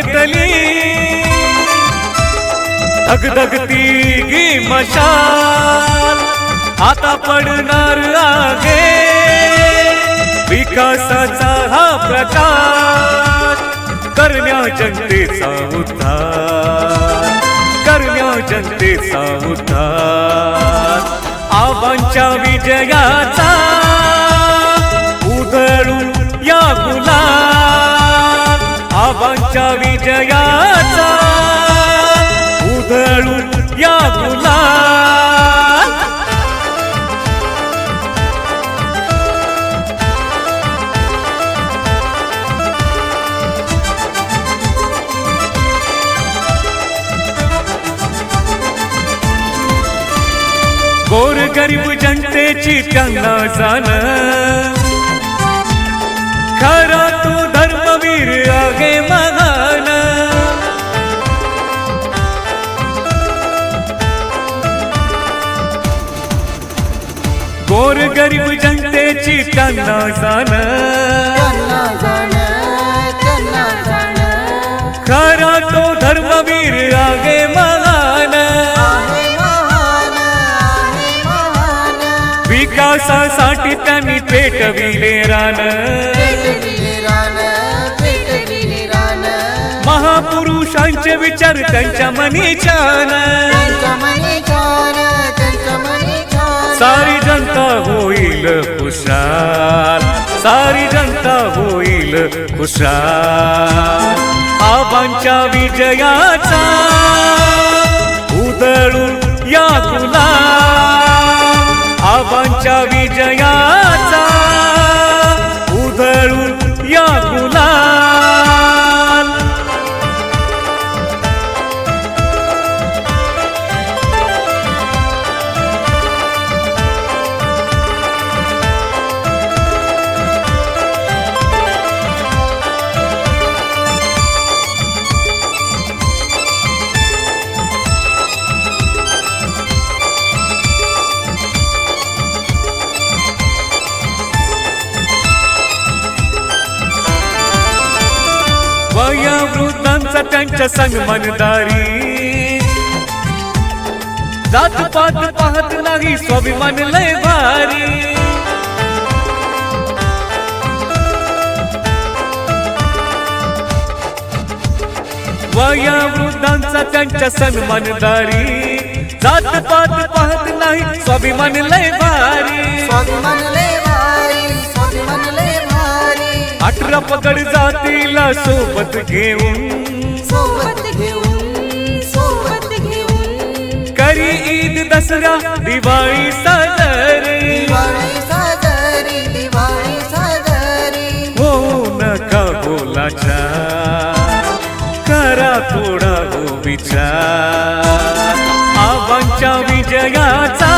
घेतली धगधगती गी मशाल. आता पडणार आहे. विकासाचा हा प्रकाश करण्या जनतेचा उद्धार. करण्या जनतेचा उद्धार. आबांच्या विजयाचा आमच्या विजयाचा उधळून या तुला गोर गरीब जनतेची त्यांना जाण. खरा गोर गरीब जनतेची त्यांना जाण. खरा तो धर्मवीर आगे महान. विकासासाठी त्यांनी पेटविले रानं. महापुरुषांचे विचार त्यांच्या मनी छान सारी जनता होईल खुशाल सारी जनता होईल खुशाल. आबांच्या विजयाचा उदळून या गुला या वृद्धांचा त्यांच्या संगमनदारी जात पात पाहत नाही स्वाभिमान लय भारी. वया वृद्धांचा त्यांच्या सन्मानदारी जात पात पाहत नाही स्वाभिमान लय भारी. स्वाभिमान लय अठरा पकड जातीला सोबत घेऊन सोबत घेऊन, सोबत घेऊन. करी ईद दसरा दिवाळी साजरी. हो नका बोलाचा करा थोडा हो विचार आबांच्या विजयाचा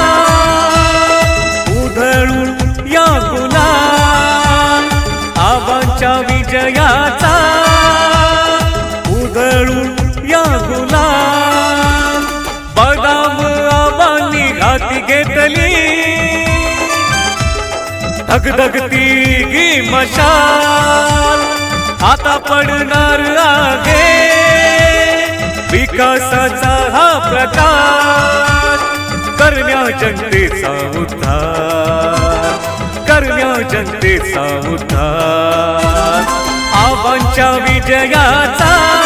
विजयाचा उदळू या गुला. बदाम आबांनी घाती घेतली. धगधगती गी मशाल. आता पडणार आहे. विकासाचा हा प्रकार. करण्या जनतेचा उद्धार. करण्या जनतेचा उद्धार. जगाचा